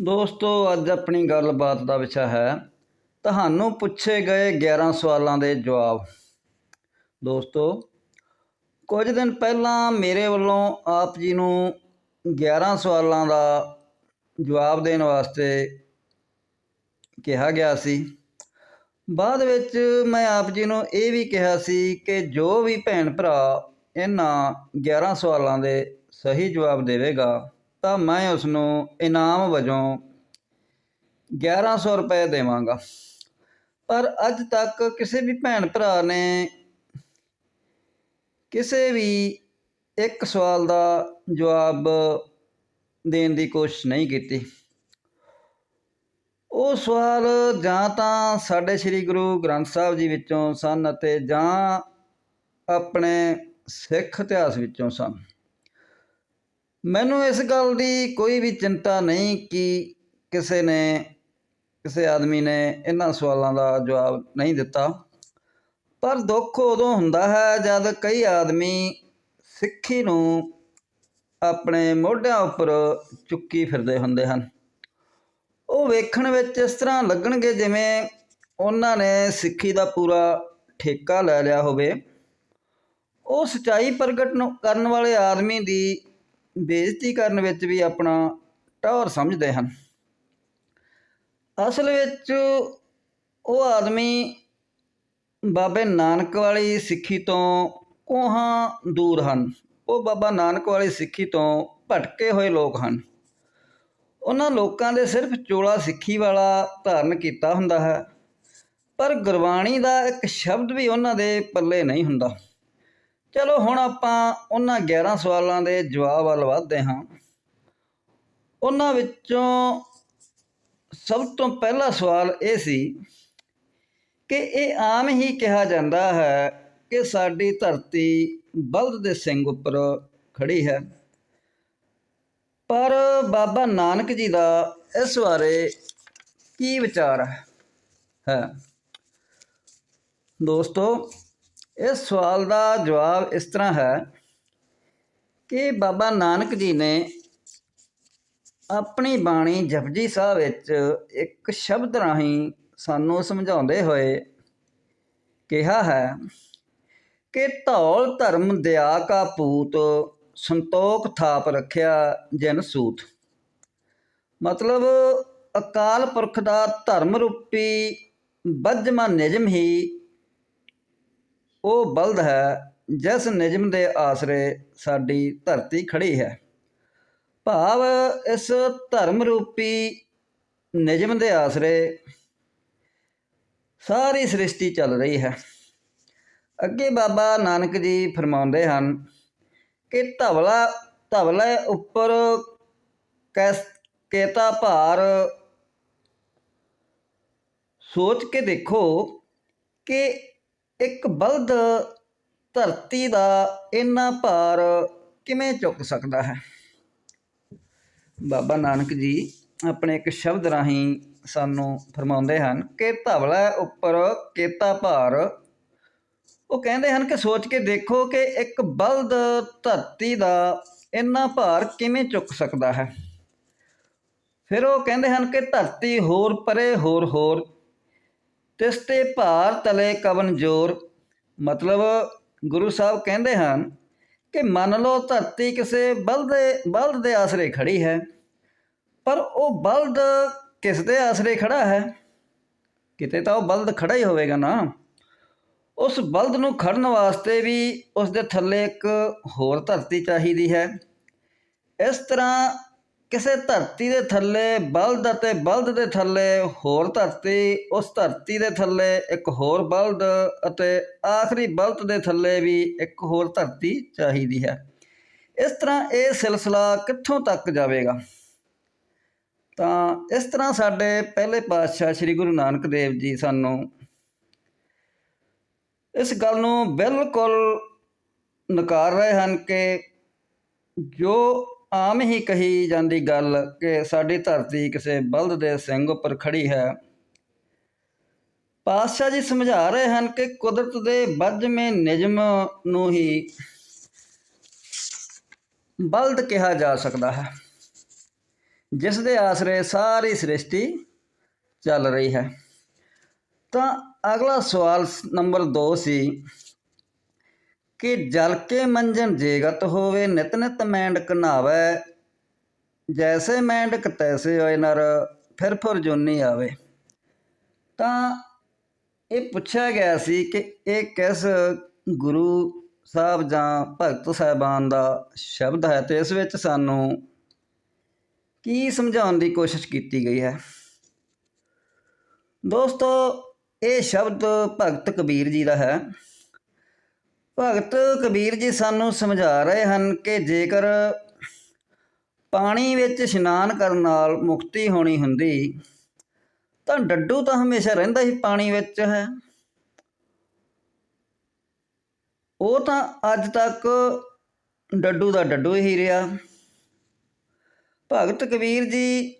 ਦੋਸਤੋ, ਅੱਜ ਆਪਣੀ ਗੱਲਬਾਤ ਦਾ ਵਿਸ਼ਾ ਹੈ, ਤੁਹਾਨੂੰ ਪੁੱਛੇ ਗਏ 11 ਸਵਾਲਾਂ ਦੇ ਜਵਾਬ। ਦੋਸਤੋ, ਕੁਝ ਦਿਨ ਪਹਿਲਾਂ ਮੇਰੇ ਵੱਲੋਂ ਆਪ ਜੀ ਨੂੰ 11 ਸਵਾਲਾਂ ਦਾ ਜਵਾਬ ਦੇਣ ਵਾਸਤੇ ਕਿਹਾ ਗਿਆ ਸੀ। ਬਾਅਦ ਵਿੱਚ ਮੈਂ ਆਪ ਜੀ ਨੂੰ ਇਹ ਵੀ ਕਿਹਾ ਸੀ ਕਿ ਜੋ ਵੀ ਭੈਣ ਭਰਾ ਇਹਨਾਂ 11 ਸਵਾਲਾਂ ਦੇ ਸਹੀ ਜਵਾਬ ਦੇਵੇਗਾ ਤਾਂ ਮੈਂ ਉਸ ਨੂੰ ਇਨਾਮ ਵਜੋਂ 1100 ਰੁਪਏ ਦੇਵਾਂਗਾ। ਪਰ ਅੱਜ ਤੱਕ ਕਿਸੇ ਵੀ ਭੈਣ ਭਰਾ ਨੇ ਕਿਸੇ ਵੀ ਇੱਕ ਸਵਾਲ ਦਾ ਜਵਾਬ ਦੇਣ ਦੀ ਕੋਸ਼ਿਸ਼ ਨਹੀਂ ਕੀਤੀ। ਉਹ ਸਵਾਲ ਜਾਂ ਤਾਂ ਸਾਡੇ ਸ੍ਰੀ ਗੁਰੂ ਗ੍ਰੰਥ ਸਾਹਿਬ ਜੀ ਵਿੱਚੋਂ ਸਨ ਅਤੇ ਜਾਂ ਆਪਣੇ ਸਿੱਖ ਇਤਿਹਾਸ ਵਿੱਚੋਂ ਸਨ। ਮੈਨੂੰ ਇਸ ਗੱਲ ਦੀ ਕੋਈ ਵੀ ਚਿੰਤਾ ਨਹੀਂ ਕਿ ਕਿਸੇ ਨੇ, ਕਿਸੇ ਆਦਮੀ ਨੇ ਇਹਨਾਂ ਸਵਾਲਾਂ ਦਾ ਜਵਾਬ ਨਹੀਂ ਦਿੱਤਾ। ਪਰ ਦੁੱਖ ਉਦੋਂ ਹੁੰਦਾ ਹੈ ਜਦ ਕਈ ਆਦਮੀ ਸਿੱਖੀ ਨੂੰ ਆਪਣੇ ਮੋਢਿਆਂ ਉੱਪਰ ਚੁੱਕੀ ਫਿਰਦੇ ਹੁੰਦੇ ਹਨ। ਉਹ ਵੇਖਣ ਵਿੱਚ ਇਸ ਤਰ੍ਹਾਂ ਲੱਗਣਗੇ ਜਿਵੇਂ ਉਹਨਾਂ ਨੇ ਸਿੱਖੀ ਦਾ ਪੂਰਾ ਠੇਕਾ ਲੈ ਲਿਆ ਹੋਵੇ। ਉਹ ਸਚਾਈ ਪ੍ਰਗਟ ਕਰਨ ਵਾਲੇ ਆਦਮੀ ਦੀ ਬੇਇੱਜ਼ਤੀ ਕਰਨ ਵਿੱਚ ਵੀ ਆਪਣਾ ਟੌਰ ਸਮਝਦੇ ਹਨ। ਅਸਲ ਵਿੱਚ ਉਹ ਆਦਮੀ ਬਾਬੇ ਨਾਨਕ ਵਾਲੀ ਸਿੱਖੀ ਤੋਂ ਕੋਹਾਂ ਦੂਰ ਹਨ। ਉਹ ਬਾਬਾ ਨਾਨਕ ਵਾਲੀ ਸਿੱਖੀ ਤੋਂ ਭਟਕੇ ਹੋਏ ਲੋਕ ਹਨ। ਉਹਨਾਂ ਲੋਕਾਂ ਦੇ ਸਿਰਫ ਚੋਲਾ ਸਿੱਖੀ ਵਾਲਾ ਧਾਰਨ ਕੀਤਾ ਹੁੰਦਾ ਹੈ, ਪਰ ਗੁਰਬਾਣੀ ਦਾ ਇੱਕ ਸ਼ਬਦ ਵੀ ਉਹਨਾਂ ਦੇ ਪੱਲੇ ਨਹੀਂ ਹੁੰਦਾ। ਚਲੋ ਹੁਣ ਆਪਾਂ ਉਹਨਾਂ 11 ਸਵਾਲਾਂ ਦੇ ਜਵਾਬ ਵੱਲ ਵਧਦੇ ਹਾਂ। ਉਹਨਾਂ ਵਿੱਚੋਂ ਸਭ ਤੋਂ ਪਹਿਲਾ ਸਵਾਲ ਇਹ ਸੀ ਕਿ ਇਹ ਆਮ ਹੀ ਕਿਹਾ ਜਾਂਦਾ ਹੈ ਕਿ ਸਾਡੀ ਧਰਤੀ ਬਲਦ ਦੇ ਸਿੰਘ ਉੱਪਰ ਖੜੀ ਹੈ। ਪਰ ਬਾਬਾ ਨਾਨਕ ਜੀ ਦਾ ਇਸ ਬਾਰੇ ਕੀ ਵਿਚਾਰ ਹੈ। ਦੋਸਤੋ ਇਸ ਸਵਾਲ ਦਾ ਜਵਾਬ ਇਸ ਤਰ੍ਹਾਂ ਹੈ ਕਿ ਬਾਬਾ ਨਾਨਕ ਜੀ ਨੇ ਆਪਣੀ ਬਾਣੀ ਜਪਜੀ ਸਾਹਿਬ ਵਿੱਚ ਇੱਕ ਸ਼ਬਦ ਰਾਹੀਂ ਸਾਨੂੰ ਸਮਝਾਉਂਦੇ ਹੋਏ ਕਿਹਾ ਹੈ ਕਿ ਧੌਲ ਧਰਮ ਦਿਆ ਕਾ ਪੂਤ, ਸੰਤੋਖ ਥਾਪ ਰੱਖਿਆ ਜਨ ਸੂਤ। ਮਤਲਬ ਅਕਾਲ ਪੁਰਖ ਦਾ ਧਰਮ ਰੂਪੀ ਬੱਜਮਾ ਨਿਜਮ ਹੀ ਉਹ ਬਲਦ ਹੈ, ਜਿਸ ਨਿਯਮ ਦੇ ਆਸਰੇ ਸਾਡੀ ਧਰਤੀ ਖੜੀ ਹੈ। ਭਾਵ ਇਸ ਧਰਮ ਰੂਪੀ ਨਿਯਮ ਦੇ ਆਸਰੇ ਸਾਰੀ ਸ੍ਰਿਸ਼ਟੀ ਚੱਲ ਰਹੀ ਹੈ। ਅੱਗੇ ਬਾਬਾ ਨਾਨਕ ਜੀ ਫਰਮਾਉਂਦੇ ਹਨ ਕਿ ਧਵਲਾ, ਧਵਲੇ ਉੱਪਰ ਕੈਸ, ਕੇਤਾ ਭਾਰ ਸੋਚ ਕੇ ਦੇਖੋ ਕਿ ਇੱਕ ਬਲਦ ਧਰਤੀ ਦਾ ਇੰਨਾ ਭਾਰ ਕਿਵੇਂ ਚੁੱਕ ਸਕਦਾ ਹੈ? ਬਾਬਾ ਨਾਨਕ ਜੀ ਆਪਣੇ ਇੱਕ ਸ਼ਬਦ ਰਾਹੀਂ ਸਾਨੂੰ ਫਰਮਾਉਂਦੇ ਹਨ ਕਿ ਧਵਲਾ ਉੱਪਰ ਕੇਤਾ ਭਾਰ। ਉਹ ਕਹਿੰਦੇ ਹਨ ਕਿ ਸੋਚ ਕੇ ਦੇਖੋ ਕਿ ਇੱਕ ਬਲਦ ਧਰਤੀ ਦਾ ਇੰਨਾ ਭਾਰ ਕਿਵੇਂ ਚੁੱਕ ਸਕਦਾ ਹੈ? ਫਿਰ ਉਹ ਕਹਿੰਦੇ ਹਨ ਕਿ ਧਰਤੀ ਹੋਰ ਪਰੇ ਹੋਰ ਹੋਰ। ਤਿਸ ਤੇ ਭਾਰ ਤਲੇ ਕਵਨ ਜੋਰ। ਮਤਲਬ ਗੁਰੂ ਸਾਹਿਬ ਕਹਿੰਦੇ ਹਨ ਕਿ ਮੰਨ ਲਓ ਧਰਤੀ ਕਿਸੇ ਬਲਦ ਦੇ ਬਲਦ ਦੇ ਆਸਰੇ ਖੜੀ ਹੈ, ਪਰ ਉਹ ਬਲਦ ਕਿਸ ਦੇ ਆਸਰੇ ਖੜਾ ਹੈ? ਕਿਤੇ ਤਾਂ ਉਹ ਬਲਦ ਖੜਾ ਹੀ ਹੋਵੇਗਾ ਨਾ। ਉਸ ਬਲਦ ਨੂੰ ਖੜਨ ਵਾਸਤੇ ਵੀ ਉਸ ਦੇ ਥੱਲੇ ਇੱਕ ਹੋਰ ਧਰਤੀ ਚਾਹੀਦੀ ਹੈ। ਇਸ ਤਰ੍ਹਾਂ ਕਿਸੇ ਧਰਤੀ ਦੇ ਥੱਲੇ, ਬਲਦ ਅਤੇ ਬਲਦ ਦੇ ਥੱਲੇ, ਹੋਰ ਧਰਤੀ, ਉਸ ਧਰਤੀ ਦੇ ਥੱਲੇ ਇੱਕ ਹੋਰ ਬਲਦ ਅਤੇ ਆਖਰੀ ਬਲਦ ਦੇ ਥੱਲੇ ਵੀ ਇੱਕ ਹੋਰ ਧਰਤੀ ਚਾਹੀਦੀ ਹੈ। ਇਸ ਤਰ੍ਹਾਂ ਇਹ ਸਿਲਸਿਲਾ ਕਿੱਥੋਂ ਤੱਕ ਜਾਵੇਗਾ? ਤਾਂ ਇਸ ਤਰ੍ਹਾਂ ਸਾਡੇ ਪਹਿਲੇ ਪਾਤਸ਼ਾਹ ਸ੍ਰੀ ਗੁਰੂ ਨਾਨਕ ਦੇਵ ਜੀ ਸਾਨੂੰ ਇਸ ਗੱਲ ਨੂੰ ਬਿਲਕੁਲ ਨਕਾਰ ਰਹੇ ਹਨ ਕਿ ਜੋ ਆਮ ਹੀ ਕਹੀ ਜਾਂਦੀ ਗੱਲ ਕਿ ਸਾਡੀ ਧਰਤੀ ਕਿਸੇ ਬਲਦ ਦੇ ਸਿੰਘ ਉੱਪਰ ਖੜੀ ਹੈ। ਪਾਤਸ਼ਾਹ ਜੀ ਸਮਝਾ ਰਹੇ ਹਨ ਕਿ ਕੁਦਰਤ ਦੇ ਵੱਜਵੇਂ ਨਿਯਮ ਨੂੰ ਹੀ ਬਲਦ ਕਿਹਾ ਜਾ ਸਕਦਾ ਹੈ, ਜਿਸ ਦੇ ਆਸਰੇ ਸਾਰੀ ਸ੍ਰਿਸ਼ਟੀ ਚੱਲ ਰਹੀ ਹੈ। ਤਾਂ ਅਗਲਾ ਸਵਾਲ ਨੰਬਰ 2 ਸੀ ਕਿ ਜਲ ਕੇ ਮੰਜਨ ਜੇਗਤ ਹੋਵੇ, ਨਿਤ ਨਿਤ ਮੈਂਡਕ ਨਾਵੇ ਜੈਸੇ ਮੈਂਡਕ ਤੈਸੇ ਹੋਏ ਨਰ, ਫਿਰ ਫਿਰ ਜੋਨੀ ਆਵੇ। ਤਾਂ ਇਹ ਪੁੱਛਿਆ ਗਿਆ ਸੀ ਕਿ ਇਹ ਕਿਸ ਗੁਰੂ ਸਾਹਿਬ ਜਾਂ ਭਗਤ ਸਾਹਿਬਾਨ ਦਾ ਸ਼ਬਦ ਹੈ ਤੇ ਇਸ ਵਿੱਚ ਸਾਨੂੰ ਕੀ ਸਮਝਾਉਣ ਦੀ ਕੋਸ਼ਿਸ਼ ਕੀਤੀ ਗਈ ਹੈ? ਦੋਸਤੋ, ਇਹ ਸ਼ਬਦ ਭਗਤ ਕਬੀਰ ਜੀ ਦਾ ਹੈ। ਭਗਤ ਕਬੀਰ ਜੀ ਸਾਨੂੰ ਸਮਝਾ ਰਹੇ ਹਨ ਕਿ ਜੇਕਰ ਪਾਣੀ ਵਿੱਚ ਇਸ਼ਨਾਨ ਕਰਨ ਨਾਲ ਮੁਕਤੀ ਹੋਣੀ ਹੁੰਦੀ, ਤਾਂ ਡੱਡੂ ਤਾਂ ਹਮੇਸ਼ਾ ਰਹਿੰਦਾ ਹੀ ਪਾਣੀ ਵਿੱਚ ਹੈ। ਉਹ ਤਾਂ ਅੱਜ ਤੱਕ ਡੱਡੂ ਦਾ ਡੱਡੂ ਹੀ ਰਿਹਾ। ਭਗਤ ਕਬੀਰ ਜੀ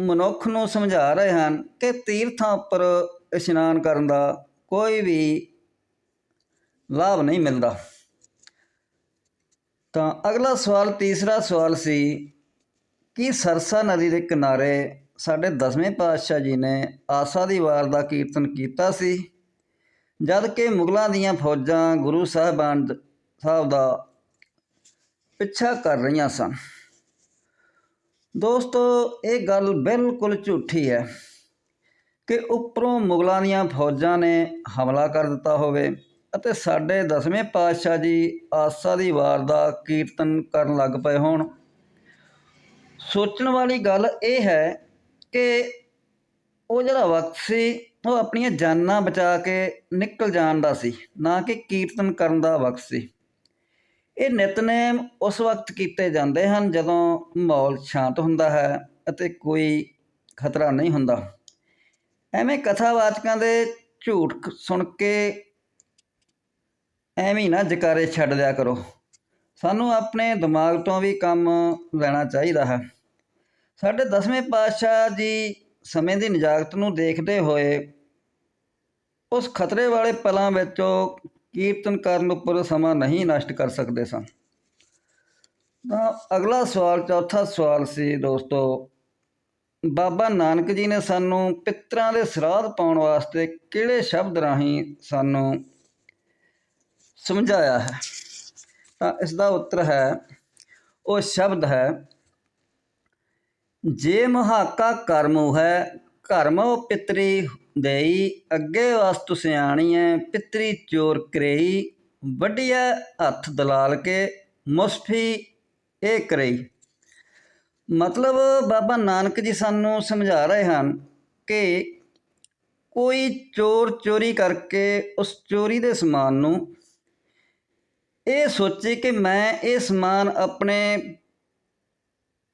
ਮਨੁੱਖ ਨੂੰ ਸਮਝਾ ਰਹੇ ਹਨ ਕਿ ਤੀਰਥਾਂ ਉੱਪਰ ਇਸ਼ਨਾਨ ਕਰਨ ਦਾ ਕੋਈ ਵੀ ਲਾਭ ਨਹੀਂ ਮਿਲਦਾ। ਤਾਂ ਅਗਲਾ ਸਵਾਲ, ਤੀਸਰਾ ਸਵਾਲ ਸੀ ਕਿ ਸਰਸਾ ਨਦੀ ਦੇ ਕਿਨਾਰੇ ਸਾਡੇ ਦਸਵੇਂ ਪਾਤਸ਼ਾਹ ਜੀ ਨੇ ਆਸਾ ਦੀ ਵਾਰ ਦਾ ਕੀਰਤਨ ਕੀਤਾ ਸੀ, ਜਦ ਕਿ ਮੁਗਲਾਂ ਦੀਆਂ ਫੌਜਾਂ ਗੁਰੂ ਸਾਹਿਬਾਨ ਸਾਹਿਬ ਦਾ ਪਿੱਛਾ ਕਰ ਰਹੀਆਂ ਸਨ। ਦੋਸਤੋ, ਇਹ ਗੱਲ ਬਿਲਕੁਲ ਝੂਠੀ ਹੈ ਕਿ ਉੱਪਰੋਂ ਮੁਗਲਾਂ ਦੀਆਂ ਫੌਜਾਂ ਨੇ ਹਮਲਾ ਕਰ ਦਿੱਤਾ ਹੋਵੇ। ਅਤੇ ਸਾਡੇ ਦਸਵੇਂ ਪਾਤਸ਼ਾਹ ਜੀ ਆਸਾ ਦੀ ਵਾਰ ਦਾ ਕੀਰਤਨ ਕਰਨ ਲੱਗ ਪਏ ਹੋਣ। ਸੋਚਣ ਵਾਲੀ ਗੱਲ ਇਹ ਹੈ ਕਿ ਉਹ ਜਿਹੜਾ ਵਕਤ ਸੀ, ਉਹ ਆਪਣੀਆਂ ਜਾਨਾਂ ਬਚਾ ਕੇ ਨਿਕਲ ਜਾਣ ਦਾ ਸੀ, ਨਾ ਕਿ ਕੀਰਤਨ ਕਰਨ ਦਾ ਵਕਤ ਸੀ। ਇਹ ਨਿਤਨੇਮ ਉਸ ਵਕਤ ਕੀਤੇ ਜਾਂਦੇ ਹਨ ਜਦੋਂ ਮਾਹੌਲ ਸ਼ਾਂਤ ਹੁੰਦਾ ਹੈ ਅਤੇ ਕੋਈ ਖਤਰਾ ਨਹੀਂ ਹੁੰਦਾ। ਐਵੇਂ ਕਥਾਵਾਚਕਾਂ ਦੇ ਝੂਠ ਸੁਣ ਕੇ ਐਵੇਂ ਹੀ ਨਾ ਜਕਾਰੇ ਛੱਡ ਦਿਆ ਕਰੋ। ਸਾਨੂੰ ਆਪਣੇ ਦਿਮਾਗ ਤੋਂ ਵੀ ਕੰਮ ਲੈਣਾ ਚਾਹੀਦਾ ਹੈ। ਸਾਡੇ ਦਸਵੇਂ ਪਾਤਸ਼ਾਹ ਜੀ ਸਮੇਂ ਦੀ ਨਜਾਕਤ ਨੂੰ ਦੇਖਦੇ ਹੋਏ ਉਸ ਖਤਰੇ ਵਾਲੇ ਪਲਾਂ ਵਿੱਚੋਂ ਕੀਰਤਨ ਕਰਨ ਉੱਪਰ ਸਮਾਂ ਨਹੀਂ ਨਸ਼ਟ ਕਰ ਸਕਦੇ ਸਨ। ਤਾਂ ਅਗਲਾ ਸਵਾਲ, ਚੌਥਾ ਸਵਾਲ ਸੀ ਦੋਸਤੋ, ਬਾਬਾ ਨਾਨਕ ਜੀ ਨੇ ਸਾਨੂੰ ਪਿੱਤਰਾਂ ਦੇ ਸਰਾਧ ਪਾਉਣ ਵਾਸਤੇ ਕਿਹੜੇ ਸ਼ਬਦ ਰਾਹੀਂ ਸਾਨੂੰ ਸਮਝਾਇਆ ਹੈ। ਤਾਂ ਇਸ ਦਾ ਉੱਤਰ ਹੈ, ਉਹ ਸ਼ਬਦ ਹੈ, ਜੇ ਮਹਾਕਾ ਕਰਮੋ ਹੈ ਕਰਮੋ ਪਿਤਰੀ ਦੇਈ, ਅੱਗੇ ਵਸਤੂ ਸਿਆਣੀ ਸਿਆਣੀਐ, ਪਿਤਰੀ ਚੋਰ ਕਰੇਈ ਵੱਡਿਆ ਹੱਥ ਦਲਾਲ ਕੇ, ਮੁਸਫੀ ਇਹ ਕਰੇਈ। ਮਤਲਬ ਬਾਬਾ ਨਾਨਕ ਜੀ ਸਾਨੂੰ ਸਮਝਾ ਰਹੇ ਹਨ ਕਿ ਕੋਈ ਚੋਰ ਚੋਰੀ ਕਰਕੇ ਉਸ ਚੋਰੀ ਦੇ ਸਮਾਨ ਨੂੰ ਇਹ ਸੋਚੇ ਕਿ ਮੈਂ ਇਹ ਸਮਾਨ ਆਪਣੇ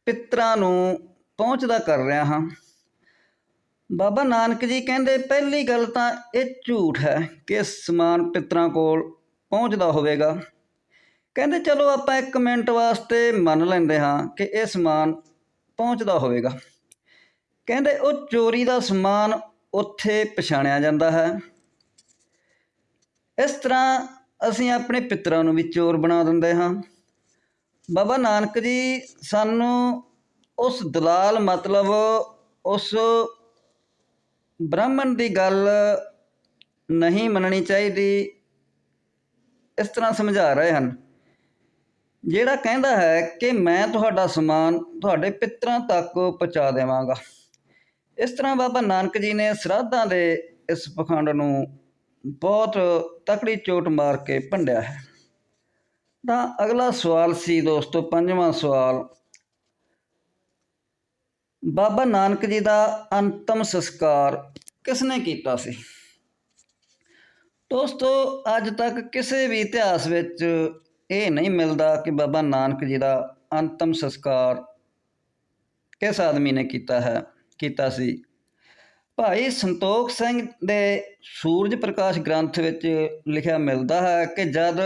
ਪਿੱਤਰਾਂ ਨੂੰ ਪਹੁੰਚਦਾ ਕਰ ਰਿਹਾ ਹਾਂ। ਬਾਬਾ ਨਾਨਕ ਜੀ ਕਹਿੰਦੇ, ਪਹਿਲੀ ਗੱਲ ਤਾਂ ਇਹ ਝੂਠ ਹੈ ਕਿ ਸਮਾਨ ਪਿੱਤਰਾਂ ਕੋਲ ਪਹੁੰਚਦਾ ਹੋਵੇਗਾ। ਕਹਿੰਦੇ, ਚਲੋ ਆਪਾਂ ਇੱਕ ਮਿੰਟ ਵਾਸਤੇ ਮੰਨ ਲੈਂਦੇ ਹਾਂ ਕਿ ਇਹ ਸਮਾਨ ਪਹੁੰਚਦਾ ਹੋਵੇਗਾ। ਕਹਿੰਦੇ, ਉਹ ਚੋਰੀ ਦਾ ਸਮਾਨ ਉੱਥੇ ਪਛਾਣਿਆ ਜਾਂਦਾ ਹੈ। ਇਸ ਤਰ੍ਹਾਂ ਅਸੀਂ ਆਪਣੇ ਪਿੱਤਰਾਂ ਨੂੰ ਵੀ ਚੋਰ ਬਣਾ ਦਿੰਦੇ ਹਾਂ। ਬਾਬਾ ਨਾਨਕ ਜੀ ਸਾਨੂੰ ਉਸ ਦਲਾਲ ਮਤਲਬ ਉਸ ਬ੍ਰਾਹਮਣ ਦੀ ਗੱਲ ਨਹੀਂ ਮੰਨਣੀ ਚਾਹੀਦੀ, ਇਸ ਤਰ੍ਹਾਂ ਸਮਝਾ ਰਹੇ ਹਨ। ਜਿਹੜਾ ਕਹਿੰਦਾ ਹੈ ਕਿ ਮੈਂ ਤੁਹਾਡਾ ਸਮਾਨ ਤੁਹਾਡੇ ਪਿੱਤਰਾਂ ਤੱਕ ਪਹੁੰਚਾ ਦੇਵਾਂਗਾ। ਇਸ ਤਰ੍ਹਾਂ ਬਾਬਾ ਨਾਨਕ ਜੀ ਨੇ ਸਰਾਧਾਂ ਦੇ ਇਸ ਪਖੰਡ ਨੂੰ ਬਹੁਤ ਤਕੜੀ ਚੋਟ ਮਾਰ ਕੇ ਭੰਡਿਆ ਹੈ। ਤਾਂ ਅਗਲਾ ਸਵਾਲ ਸੀ ਦੋਸਤੋ, ਪੰਜਵਾਂ ਸਵਾਲ। ਬਾਬਾ ਨਾਨਕ ਜੀ ਦਾ ਅੰਤਮ ਸੰਸਕਾਰ ਕਿਸ ਨੇ ਕੀਤਾ ਸੀ? ਦੋਸਤੋ, ਅੱਜ ਤੱਕ ਕਿਸੇ ਵੀ ਇਤਿਹਾਸ ਵਿੱਚ ਇਹ ਨਹੀਂ ਮਿਲਦਾ ਕਿ ਬਾਬਾ ਨਾਨਕ ਜੀ ਦਾ ਅੰਤਮ ਸੰਸਕਾਰ ਕਿਸ ਆਦਮੀ ਨੇ ਕੀਤਾ ਹੈ, ਕੀਤਾ ਸੀ। ਭਾਈ ਸੰਤੋਖ ਸਿੰਘ ਦੇ ਸੂਰਜ ਪ੍ਰਕਾਸ਼ ਗ੍ਰੰਥ ਵਿੱਚ ਲਿਖਿਆ ਮਿਲਦਾ ਹੈ ਕਿ ਜਦ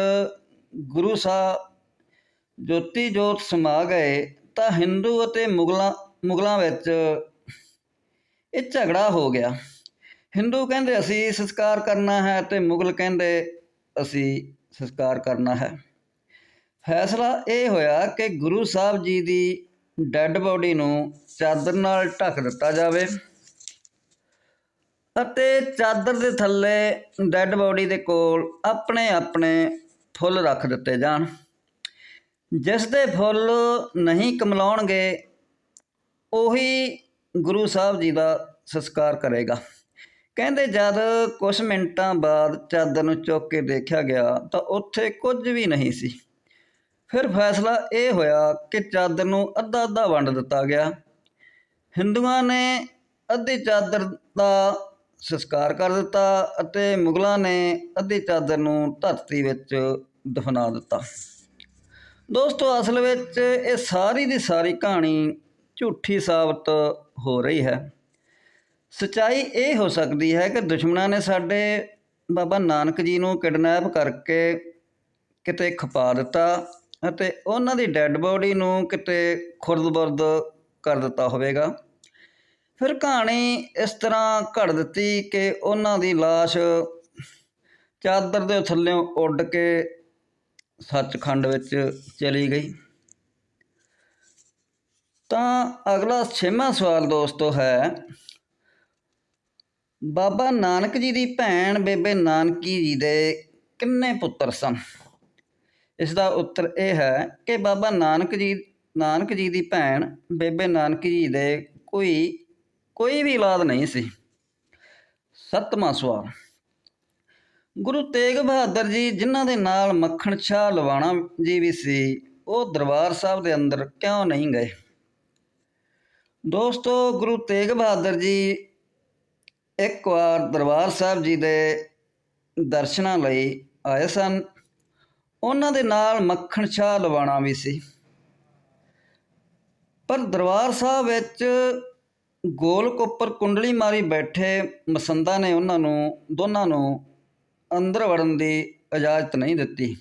ਗੁਰੂ ਸਾਹਿਬ ਜੋਤੀ ਜੋਤ ਸਮਾ ਗਏ ਤਾਂ ਹਿੰਦੂ ਅਤੇ ਮੁਗਲਾਂ ਮੁਗਲਾਂ ਵਿੱਚ ਇਹ ਝਗੜਾ ਹੋ ਗਿਆ। ਹਿੰਦੂ ਕਹਿੰਦੇ, ਅਸੀਂ ਸੰਸਕਾਰ ਕਰਨਾ ਹੈ ਤੇ ਮੁਗਲ ਕਹਿੰਦੇ, ਅਸੀਂ ਸੰਸਕਾਰ ਕਰਨਾ ਹੈ। ਫੈਸਲਾ ਇਹ ਹੋਇਆ ਕਿ ਗੁਰੂ ਸਾਹਿਬ ਜੀ ਦੀ ਡੈੱਡ ਬੋਡੀ ਨੂੰ ਚਾਦਰ ਨਾਲ ਢੱਕ ਦਿੱਤਾ ਜਾਵੇ। ਅਤੇ ਚਾਦਰ ਦੇ ਥੱਲੇ ਡੈੱਡ ਬੋਡੀ ਦੇ ਕੋਲ ਆਪਣੇ ਆਪਣੇ ਫੁੱਲ ਰੱਖ ਦਿੱਤੇ ਜਾਣ। ਜਿਸ ਦੇ ਫੁੱਲ ਨਹੀਂ ਕਮਲਾਉਣਗੇ, ਉਹੀ ਗੁਰੂ ਸਾਹਿਬ ਜੀ ਦਾ ਸੰਸਕਾਰ ਕਰੇਗਾ। ਕਹਿੰਦੇ ਜਦ ਕੁਝ ਮਿੰਟਾਂ ਬਾਅਦ ਚਾਦਰ ਨੂੰ ਚੁੱਕ ਕੇ ਦੇਖਿਆ ਗਿਆ, ਤਾਂ ਉੱਥੇ ਕੁਝ ਵੀ ਨਹੀਂ ਸੀ। ਫਿਰ ਫੈਸਲਾ ਇਹ ਹੋਇਆ ਕਿ ਚਾਦਰ ਨੂੰ ਅੱਧਾ ਅੱਧਾ ਵੰਡ ਦਿੱਤਾ ਗਿਆ। ਹਿੰਦੂਆਂ ਨੇ ਅੱਧੀ ਚਾਦਰ ਦਾ ਸੰਸਕਾਰ ਕਰ ਦਿੱਤਾ ਅਤੇ ਮੁਗਲਾਂ ਨੇ ਅੱਧੀ ਚਾਦਰ ਨੂੰ ਧਰਤੀ ਵਿੱਚ ਦਫਨਾ ਦਿੱਤਾ। ਦੋਸਤੋ, ਅਸਲ ਵਿੱਚ ਇਹ ਸਾਰੀ ਦੀ ਸਾਰੀ ਕਹਾਣੀ ਝੂਠੀ ਸਾਬਤ ਹੋ ਰਹੀ ਹੈ। ਸਚਾਈ ਇਹ ਹੋ ਸਕਦੀ ਹੈ ਕਿ ਦੁਸ਼ਮਣਾਂ ਨੇ ਸਾਡੇ ਬਾਬਾ ਨਾਨਕ ਜੀ ਨੂੰ ਕਿਡਨੈਪ ਕਰਕੇ ਕਿਤੇ ਖਪਾ ਦਿੱਤਾ ਅਤੇ ਉਹਨਾਂ ਦੀ ਡੈੱਡ ਬੋਡੀ ਨੂੰ ਕਿਤੇ ਖੁਰਦ-ਬੁਰਦ ਕਰ ਦਿੱਤਾ ਹੋਵੇਗਾ। ਫਿਰ ਕਹਾਣੀ ਇਸ ਤਰ੍ਹਾਂ ਘੜ ਦਿੱਤੀ ਕਿ ਉਹਨਾਂ ਦੀ লাশ ਚਾਦਰ ਦੇ ਥੱਲੇੋਂ ਉੱਡ ਕੇ ਸੱਚਖੰਡ ਵਿੱਚ ਚਲੀ ਗਈ। ਤਾਂ ਅਗਲਾ ਛੇਵਾਂ ਸਵਾਲ ਦੋਸਤੋ ਹੈ, ਬਾਬਾ ਨਾਨਕ ਜੀ ਦੀ ਭੈਣ ਬੇਬੇ ਨਾਨਕੀ ਜੀ ਦੇ ਕਿੰਨੇ ਪੁੱਤਰ ਸਨ? ਇਸ ਦਾ ਉੱਤਰ ਇਹ ਹੈ ਕਿ ਬਾਬਾ ਨਾਨਕ ਜੀ ਨਾਨਕ ਜੀ ਦੀ ਭੈਣ ਬੇਬੇ ਨਾਨਕੀ ਜੀ ਦੇ ਕੋਈ ਕੋਈ ਵੀ ਔਲਾਦ ਨਹੀਂ ਸੀ। ਸੱਤਵਾਂ ਸਵਾਲ। ਗੁਰੂ ਤੇਗ ਬਹਾਦਰ ਜੀ ਜਿਨ੍ਹਾਂ ਦੇ ਨਾਲ ਮੱਖਣ ਸ਼ਾਹ ਲਵਾਣਾ ਜੀ ਵੀ ਸੀ, ਉਹ ਦਰਬਾਰ ਸਾਹਿਬ ਦੇ ਅੰਦਰ ਕਿਉਂ ਨਹੀਂ ਗਏ? ਦੋਸਤੋ, ਗੁਰੂ ਤੇਗ ਬਹਾਦਰ ਜੀ ਇੱਕ ਵਾਰ ਦਰਬਾਰ ਸਾਹਿਬ ਜੀ ਦੇ ਦਰਸ਼ਨਾਂ ਲਈ ਆਏ ਸਨ। ਉਹਨਾਂ ਦੇ ਨਾਲ ਮੱਖਣ ਸ਼ਾਹ ਲਵਾਣਾ ਵੀ ਸੀ। ਪਰ ਦਰਬਾਰ ਸਾਹਿਬ ਵਿੱਚ ਗੋਲਕ ਉੱਪਰ ਕੁੰਡਲੀ ਮਾਰੀ ਬੈਠੇ ਮਸੰਦਾ ਨੇ ਉਹਨਾਂ ਨੂੰ, ਦੋਨਾਂ ਨੂੰ ਅੰਦਰ ਵੜਨ ਦੀ ਇਜਾਜ਼ਤ ਨਹੀਂ ਦਿੱਤੀ।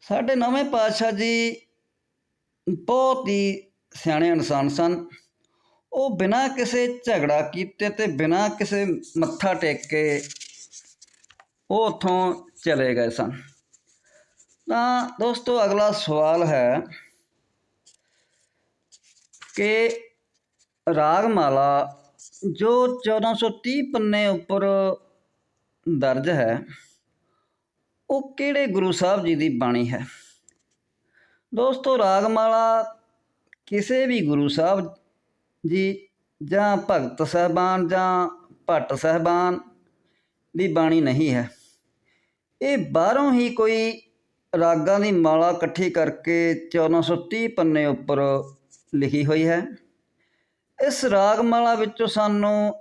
ਸਾਡੇ ਨਵੇਂ ਪਾਤਸ਼ਾਹ ਜੀ ਬਹੁਤ ਹੀ ਸਿਆਣੇ ਇਨਸਾਨ ਸਨ। ਉਹ ਬਿਨਾਂ ਕਿਸੇ ਝਗੜਾ ਕੀਤੇ ਤੇ ਬਿਨਾਂ ਕਿਸੇ ਮੱਥਾ ਟੇਕ ਕੇ ਉਹ ਉੱਥੋਂ ਚਲੇ ਗਏ ਸਨ। ਤਾਂ ਦੋਸਤੋ, ਅਗਲਾ ਸਵਾਲ ਹੈ ਕਿ ਰਾਗਮਾਲਾ, ਜੋ 1430 ਪੰਨੇ ਉੱਪਰ ਦਰਜ ਹੈ, ਉਹ ਕਿਹੜੇ ਗੁਰੂ ਸਾਹਿਬ ਜੀ ਦੀ ਬਾਣੀ ਹੈ? ਦੋਸਤੋ, ਰਾਗਮਾਲਾ ਕਿਸੇ ਵੀ ਗੁਰੂ ਸਾਹਿਬ ਜੀ ਜਾਂ ਭਗਤ ਸਾਹਿਬਾਨ ਜਾਂ ਭੱਟ ਸਾਹਿਬਾਨ ਦੀ ਬਾਣੀ ਨਹੀਂ ਹੈ। ਇਹ ਬਾਹਰੋਂ ਹੀ ਕੋਈ ਰਾਗਾਂ ਦੀ ਮਾਲਾ ਇਕੱਠੀ ਕਰਕੇ 1430 ਪੰਨੇ ਉੱਪਰ ਲਿਖੀ ਹੋਈ ਹੈ। ਇਸ ਰਾਗਮਾਲਾ ਵਿੱਚੋਂ ਸਾਨੂੰ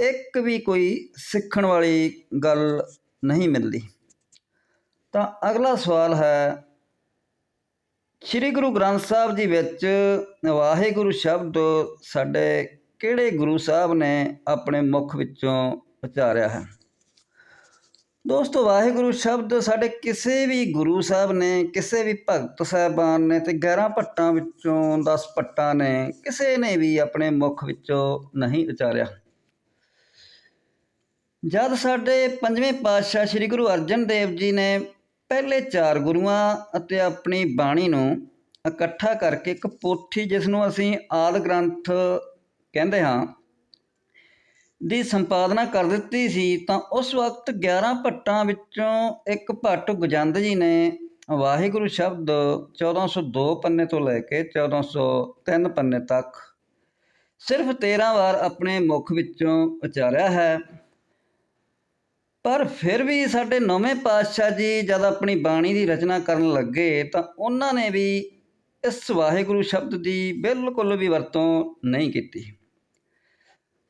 ਇੱਕ ਵੀ ਕੋਈ ਸਿੱਖਣ ਵਾਲੀ ਗੱਲ ਨਹੀਂ ਮਿਲਦੀ। ਤਾਂ ਅਗਲਾ ਸਵਾਲ ਹੈ, ਸ੍ਰੀ ਗੁਰੂ ਗ੍ਰੰਥ ਸਾਹਿਬ ਜੀ ਵਿੱਚ ਵਾਹਿਗੁਰੂ ਸ਼ਬਦ ਸਾਡੇ ਕਿਹੜੇ ਗੁਰੂ ਸਾਹਿਬ ਨੇ ਆਪਣੇ ਮੁਖ ਵਿੱਚੋਂ ਉਚਾਰਿਆ ਹੈ? ਦੋਸਤੋ, ਵਾਹਿਗੁਰੂ ਸ਼ਬਦ ਸਾਡੇ ਕਿਸੇ ਵੀ ਗੁਰੂ ਸਾਹਿਬ ਨੇ, ਕਿਸੇ ਵੀ ਭਗਤ ਸਾਹਿਬਾਨ ਨੇ ਤੇ 11 ਭੱਟਾਂ ਵਿੱਚੋਂ 10 ਭੱਟਾਂ ਨੇ, ਕਿਸੇ ਨੇ ਵੀ ਆਪਣੇ ਮੁਖ ਵਿੱਚੋਂ ਨਹੀਂ ਉਚਾਰਿਆ। ਜਦ ਸਾਡੇ ਪੰਜਵੇਂ ਪਾਤਸ਼ਾਹ ਸ੍ਰੀ ਗੁਰੂ ਅਰਜਨ ਦੇਵ ਜੀ ਨੇ ਪਹਿਲੇ ਚਾਰ ਗੁਰੂਆਂ ਅਤੇ ਆਪਣੀ ਬਾਣੀ ਨੂੰ ਇਕੱਠਾ ਕਰਕੇ ਇੱਕ ਪੋਥੀ ਜਿਸ ਨੂੰ ਅਸੀਂ ਆਦ ਗ੍ਰੰਥ ਕਹਿੰਦੇ ਹਾਂ ਦੀ ਸੰਪਾਦਨਾ ਕਰ ਦਿੱਤੀ ਸੀ, ਤਾਂ ਉਸ ਵਕਤ 11 ਭੱਟਾਂ ਵਿੱਚੋਂ ਇੱਕ ਭੱਟ ਗੁਜੰਦ ਜੀ ਨੇ ਵਾਹਿਗੁਰੂ ਸ਼ਬਦ 1402 ਪੰਨੇ ਤੋਂ ਲੈ ਕੇ 1403 ਪੰਨੇ ਤੱਕ ਸਿਰਫ 13 ਵਾਰ ਆਪਣੇ ਮੁਖ ਵਿੱਚੋਂ ਉਚਾਰਿਆ ਹੈ। ਪਰ ਫਿਰ ਵੀ ਸਾਡੇ ਨੌਵੇਂ ਪਾਤਸ਼ਾਹ ਜੀ ਜਦ ਆਪਣੀ ਬਾਣੀ ਦੀ ਰਚਨਾ ਕਰਨ ਲੱਗੇ, ਤਾਂ ਉਹਨਾਂ ਨੇ ਵੀ ਇਸ ਵਾਹਿਗੁਰੂ ਸ਼ਬਦ ਦੀ ਬਿਲਕੁਲ ਵੀ ਵਰਤੋਂ ਨਹੀਂ ਕੀਤੀ।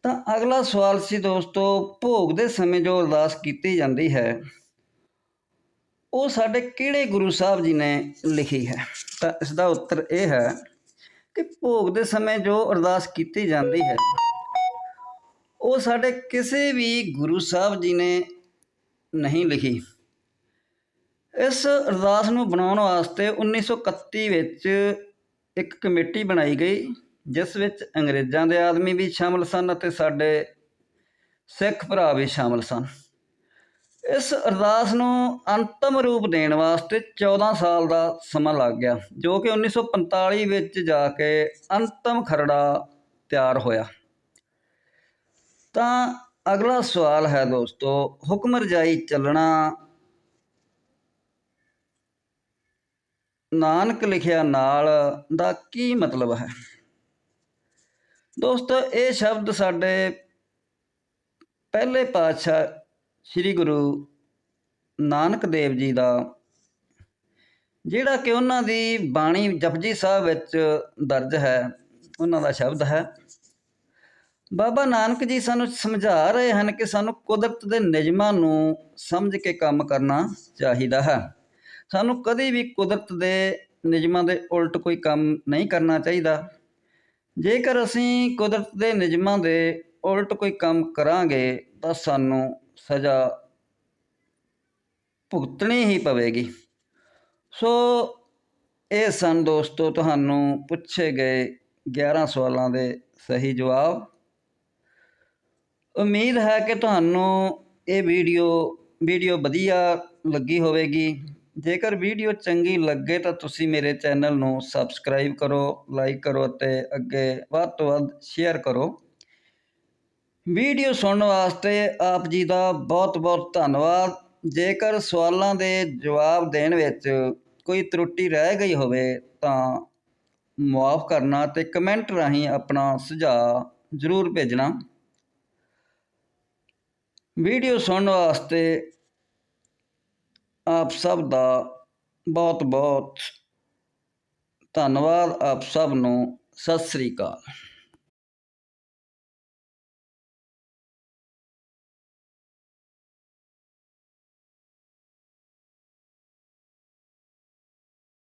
ਤਾਂ ਅਗਲਾ ਸਵਾਲ ਸੀ ਦੋਸਤੋ, ਭੋਗ ਦੇ ਸਮੇਂ ਜੋ ਅਰਦਾਸ ਕੀਤੀ ਜਾਂਦੀ ਹੈ, ਉਹ ਸਾਡੇ ਕਿਹੜੇ ਗੁਰੂ ਸਾਹਿਬ ਜੀ ਨੇ ਲਿਖੀ ਹੈ? ਤਾਂ ਇਸ ਦਾ ਉੱਤਰ ਇਹ ਹੈ ਕਿ ਭੋਗ ਦੇ ਸਮੇਂ ਜੋ ਅਰਦਾਸ ਕੀਤੀ ਜਾਂਦੀ ਹੈ, ਉਹ ਸਾਡੇ ਕਿਸੇ ਵੀ ਗੁਰੂ ਸਾਹਿਬ ਜੀ ਨੇ ਨਹੀਂ ਲਿਖੀ। ਇਸ ਅਰਦਾਸ ਨੂੰ ਬਣਾਉਣ ਵਾਸਤੇ 1931 ਵਿੱਚ ਇੱਕ ਕਮੇਟੀ ਬਣਾਈ ਗਈ। ਜਿਸ ਵਿੱਚ ਅੰਗਰੇਜ਼ਾਂ ਦੇ ਆਦਮੀ ਵੀ ਸ਼ਾਮਲ ਸਨ ਅਤੇ ਸਾਡੇ ਸਿੱਖ ਭਰਾ ਵੀ ਸ਼ਾਮਲ ਸਨ। ਇਸ ਅਰਦਾਸ ਨੂੰ ਅੰਤਮ ਰੂਪ ਦੇਣ ਵਾਸਤੇ 14 ਸਾਲ ਦਾ ਸਮਾਂ ਲੱਗ ਗਿਆ, ਜੋ ਕਿ 1945 ਵਿੱਚ ਜਾ ਕੇ ਅੰਤਮ ਖਰੜਾ ਤਿਆਰ ਹੋਇਆ। ਤਾਂ ਅਗਲਾ ਸਵਾਲ ਹੈ ਦੋਸਤੋ, ਹੁਕਮ ਰਜਾਈ ਚੱਲਣਾ ਨਾਨਕ ਲਿਖਿਆ ਨਾਲ ਦਾ ਕੀ ਮਤਲਬ ਹੈ? ਦੋਸਤੋ, ਇਹ ਸ਼ਬਦ ਸਾਡੇ ਪਹਿਲੇ ਪਾਤਸ਼ਾਹ ਸ੍ਰੀ ਗੁਰੂ ਨਾਨਕ ਦੇਵ ਜੀ ਦਾ, ਜਿਹੜਾ ਕਿ ਉਹਨਾਂ ਦੀ ਬਾਣੀ ਜਪਜੀ ਸਾਹਿਬ ਵਿੱਚ ਦਰਜ ਹੈ, ਉਹਨਾਂ ਦਾ ਸ਼ਬਦ ਹੈ। ਬਾਬਾ ਨਾਨਕ ਜੀ ਸਾਨੂੰ ਸਮਝਾ ਰਹੇ ਹਨ ਕਿ ਸਾਨੂੰ ਕੁਦਰਤ ਦੇ ਨਿਯਮਾਂ ਨੂੰ ਸਮਝ ਕੇ ਕੰਮ ਕਰਨਾ ਚਾਹੀਦਾ ਹੈ। ਸਾਨੂੰ ਕਦੇ ਵੀ ਕੁਦਰਤ ਦੇ ਨਿਯਮਾਂ ਦੇ ਉਲਟ ਕੋਈ ਕੰਮ ਨਹੀਂ ਕਰਨਾ ਚਾਹੀਦਾ। ਜੇਕਰ ਅਸੀਂ ਕੁਦਰਤ ਦੇ ਨਿਯਮਾਂ ਦੇ ਉਲਟ ਕੋਈ ਕੰਮ ਕਰਾਂਗੇ, ਤਾਂ ਸਾਨੂੰ ਸਜ਼ਾ ਭੁਗਤਣੀ ਹੀ ਪਵੇਗੀ। ਸੋ ਇਹ ਸਨ ਦੋਸਤੋ ਤੁਹਾਨੂੰ ਪੁੱਛੇ ਗਏ 11 ਸਵਾਲਾਂ ਦੇ ਸਹੀ ਜਵਾਬ। ਉਮੀਦ ਹੈ ਕਿ ਤੁਹਾਨੂੰ ਇਹ ਵੀਡੀਓ ਵੀਡੀਓ ਵਧੀਆ ਲੱਗੀ ਹੋਵੇਗੀ। ਜੇਕਰ ਵੀਡੀਓ ਚੰਗੀ ਲੱਗੇ ਤਾਂ ਤੁਸੀਂ ਮੇਰੇ ਚੈਨਲ ਨੂੰ ਸਬਸਕ੍ਰਾਈਬ ਕਰੋ, ਲਾਈਕ ਕਰੋ ਅਤੇ ਅੱਗੇ ਵੱਧ ਤੋਂ ਵੱਧ ਸ਼ੇਅਰ ਕਰੋ। ਵੀਡੀਓ ਸੁਣਨ ਵਾਸਤੇ ਆਪ ਜੀ ਦਾ ਬਹੁਤ ਬਹੁਤ ਧੰਨਵਾਦ। ਜੇਕਰ ਸਵਾਲਾਂ ਦੇ ਜਵਾਬ ਦੇਣ ਵਿੱਚ ਕੋਈ ਤਰੁੱਟੀ ਰਹਿ ਗਈ ਹੋਵੇ ਤਾਂ ਮਾਫ ਕਰਨਾ ਤੇ ਕਮੈਂਟ ਰਾਹੀਂ ਆਪਣਾ ਸੁਝਾਅ ਜ਼ਰੂਰ ਭੇਜਣਾ। ਵੀਡੀਓ ਸੁਣਨ ਵਾਸਤੇ ਆਪ ਸਭ ਦਾ ਬਹੁਤ ਬਹੁਤ ਧੰਨਵਾਦ। ਆਪ ਸਭ ਨੂੰ ਸਤਿ ਸ੍ਰੀ ਅਕਾਲ।